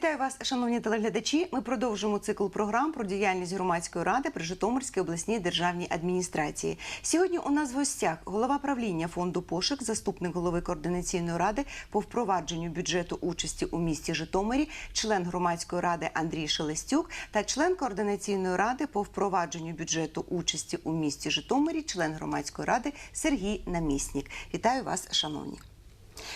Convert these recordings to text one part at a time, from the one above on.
Вітаю вас, шановні телеглядачі. Ми продовжуємо цикл програм про діяльність громадської ради при Житомирській обласній державній адміністрації. Сьогодні у нас в гостях голова правління фонду пошук, заступник голови координаційної ради по впровадженню бюджету участі у місті Житомирі, член громадської ради Андрій Шелестюк та член координаційної ради по впровадженню бюджету участі у місті Житомирі, член громадської ради Сергій Наміснік. Вітаю вас, шановні.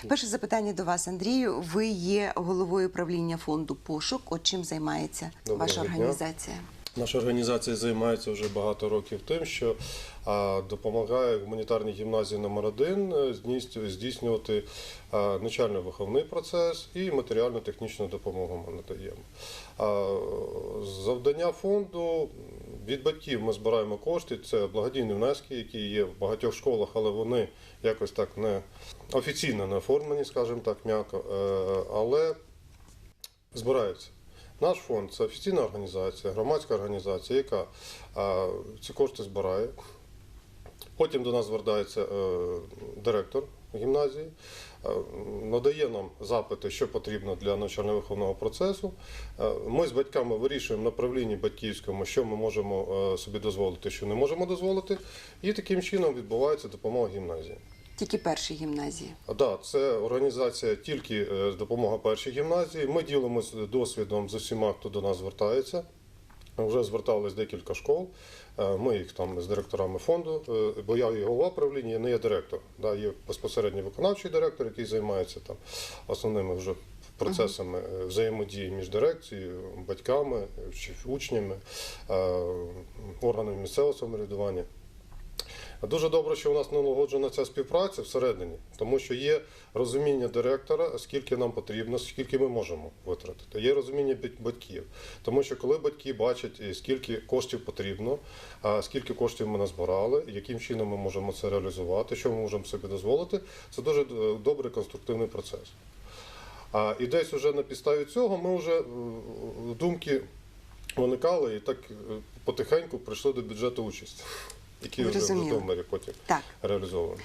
Перше запитання до вас, Андрію. Ви є головою правління фонду пошук. От чим займається Доброго ваша дня. організація? Наша організація займається вже багато років тим, що допомагає гуманітарній гімназії номер 1 здійснювати а, навчально-виховний процес і матеріально-технічну допомогу ми надаємо. Завдання фонду від батьків ми збираємо кошти. Це благодійні внески, які є в багатьох школах, але вони якось так не офіційно не оформлені, скажімо так, м'яко. Е, Але збираються. Наш фонд це офіційна організація, громадська організація, яка ці кошти збирає. Потім до нас звертається е, директор гімназії, е, надає нам запити, що потрібно для навчально-виховного процесу. Е, Ми з батьками вирішуємо на батьківському, що ми можемо собі дозволити, що не можемо дозволити, і таким чином відбувається допомога гімназії. Тільки перші гімназії. Так, да, це організація тільки е, з допомога першій гімназії. Ми ділимося досвідом з усіма, хто до нас звертається. Вже звертались декілька школ. Е, Ми їх там з директорами фонду, е, бо я є голова правління, я не є директор. Да, є безпосередньо виконавчий директор, який займається там основними вже процесами взаємодії між дирекцією, батьками, чи учнями, органами місцевого самоврядування. Дуже добре, що у нас налагоджена ця співпраця всередині, тому що є розуміння директора, скільки нам потрібно, скільки ми можемо витратити. Є розуміння батьків, тому що коли батьки бачать, е, скільки коштів потрібно, скільки коштів ми назбирали, яким чином ми можемо це реалізувати, що ми можемо собі дозволити, це дуже е, добрий конструктивний процес. А і десь уже на підставі цього ми вже е, думки виникали і так потихеньку прийшли до бюджету участі, який вже в. Житомирі потім Так. реалізований.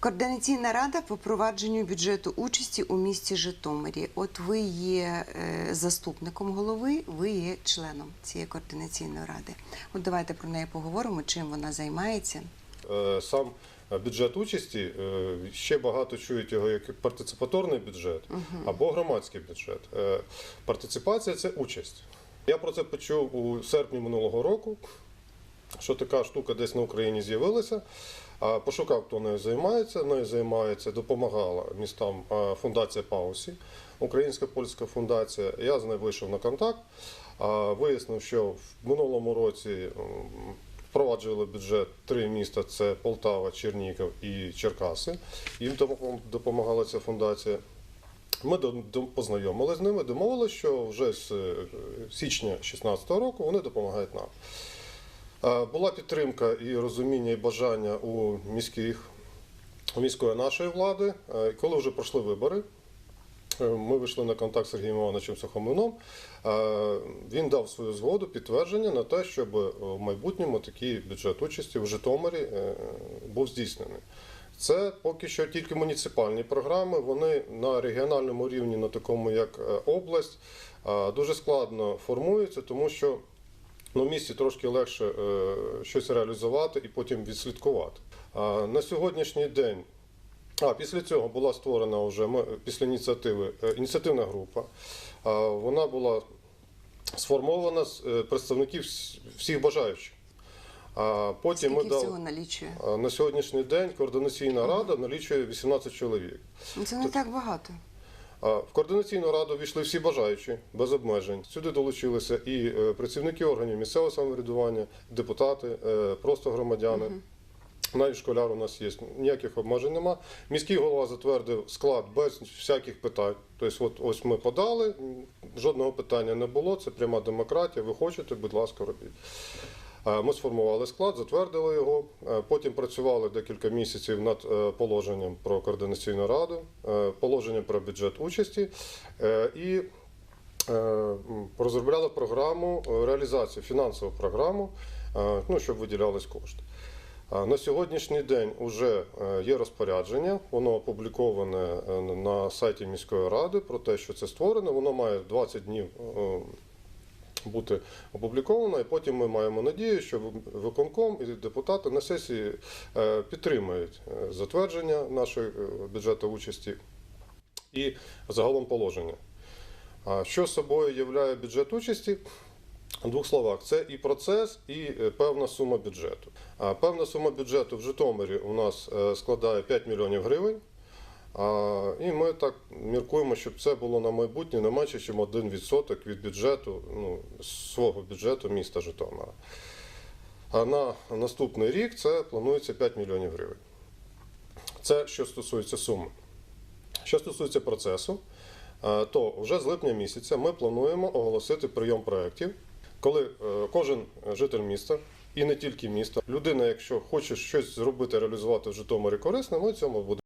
Координаційна рада по впровадженню бюджету участі у місті Житомирі. От ви є е, заступником голови, ви є членом цієї координаційної ради. От давайте про неї поговоримо, чим вона займається. Е, Сам бюджет участі е, ще багато чують його як партиципаторний бюджет або громадський бюджет. Партиципація це участь. Я про це почув у серпні минулого року, що така штука десь на Україні з'явилася. Пошукав, хто нею займається. Нею займається, допомагала містам фундація Паусі, українська польська фундація. Я з нею вийшов на контакт. Вияснив, що в минулому році впроваджували бюджет три міста: це Полтава, Чернігів і Черкаси. Їм допомагала ця фундація. Ми познайомилися з ними, домовилися, що вже з е, січня 2016 року вони допомагають нам. Е, Була підтримка і розуміння, і бажання у міських у міської нашої влади. Е, Коли вже пройшли вибори, е, ми вийшли на контакт з Сергієм Івановичем Сухомлином. Е, Він дав свою згоду, підтвердження на те, щоб в майбутньому такий бюджет участі в Житомирі е, був здійснений. Це поки що тільки муніципальні програми. Вони на регіональному рівні, на такому як е, область, е, дуже складно формуються, тому що ну, в місті трошки легше е, щось реалізувати і потім відслідкувати. А на сьогоднішній день, а після цього була створена вже після ініціативи е, ініціативна група. Вона була сформована з е, представників всіх бажаючих. А потім Скільки ми дали всього налічує? на сьогоднішній день координаційна рада налічує 18 чоловік. Ну, Це не так багато. А В координаційну раду війшли всі бажаючі без обмежень. Сюди долучилися і е, працівники органів місцевого самоврядування, депутати, е, просто громадяни. Навіть школяр у нас є, ніяких обмежень нема. Міський голова затвердив склад без всяких питань. Тобто, от ось ми подали, жодного питання не було. Це пряма демократія. Ви хочете, будь ласка, робіть. Е, Ми сформували склад, затвердили його. Е, Потім працювали декілька місяців над е, положенням про координаційну раду, положенням про бюджет участі і розробляли програму реалізацію, фінансову програму, ну, щоб виділялись кошти. На сьогоднішній день вже є розпорядження, воно опубліковане на сайті міської ради про те, що це створено. Воно має 20 днів бути опубліковано, і потім ми маємо надію, що виконком і депутати на сесії е, підтримають е, затвердження нашої е, бюджету участі і загалом положення. Що собою являє бюджет участі? В двох словах, це і процес, і певна сума бюджету. Певна сума бюджету в Житомирі у нас складає 5 мільйонів гривень. А, І ми так міркуємо, щоб це було на майбутнє не менше, ніж 1% від бюджету, ну, свого бюджету міста Житомира. А на наступний рік це планується 5 мільйонів гривень. Це що стосується суми. Що стосується процесу, то вже з липня місяця ми плануємо оголосити прийом проєктів, коли е, кожен житель міста, і не тільки міста, людина, якщо хоче щось зробити, реалізувати в Житомирі корисне, ми цьому будемо.